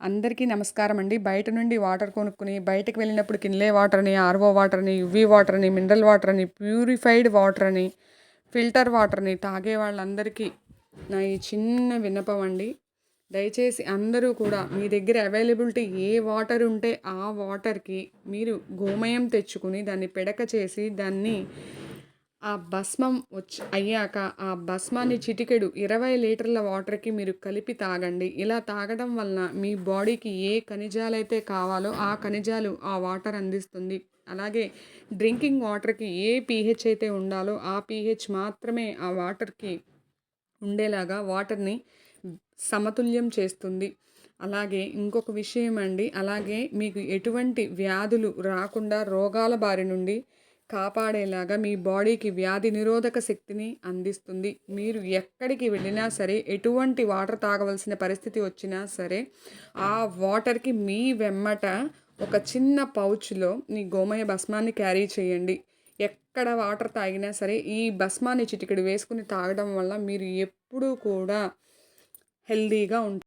అందరికీ నమస్కారం అండి. బయట నుండి వాటర్ కొనుక్కుని బయటకు వెళ్ళినప్పుడు కిన్లే వాటర్ని ఆర్ఓ వాటర్ని యువీ వాటర్ని మినరల్ వాటర్ అని ప్యూరిఫైడ్ వాటర్ అని ఫిల్టర్ వాటర్ని తాగే వాళ్ళందరికీ నా ఈ చిన్న విన్నపం అండి. దయచేసి అందరూ కూడా మీ దగ్గర అవైలబిలిటీ ఏ వాటర్ ఉంటే ఆ వాటర్కి మీరు గోమయం తెచ్చుకుని దాన్ని పిడక చేసి దాన్ని ఆ భస్మం వచ్చి అయ్యాక ఆ భస్మాన్ని చిటికెడు ఇరవై లీటర్ల వాటర్కి మీరు కలిపి తాగండి. ఇలా తాగడం వలన మీ బాడీకి ఏ ఖనిజాలైతే కావాలో ఆ ఖనిజాలు ఆ వాటర్ అందిస్తుంది. అలాగే డ్రింకింగ్ వాటర్కి ఏ పీహెచ్ అయితే ఉండాలో ఆ పీహెచ్ మాత్రమే ఆ వాటర్కి ఉండేలాగా వాటర్ని సమతుల్యం చేస్తుంది. అలాగే ఇంకొక విషయం అండి. అలాగే మీకు ఎటువంటి వ్యాధులు రాకుండా రోగాల బారి నుండి కాపాడేలాగా మీ బాడీకి వ్యాధి నిరోధక శక్తిని అందిస్తుంది. మీరు ఎక్కడికి వెళ్ళినా సరే ఎటువంటి వాటర్ తాగవలసిన పరిస్థితి వచ్చినా సరే ఆ వాటర్కి మీ వెమ్మట ఒక చిన్న పౌచ్లో మీ గోమయ భస్మాన్ని క్యారీ చేయండి. ఎక్కడ వాటర్ తాగినా సరే ఈ భస్మాన్ని చిటికెడు వేసుకుని తాగడం వల్ల మీరు ఎప్పుడూ కూడా హెల్దీగా ఉంటారు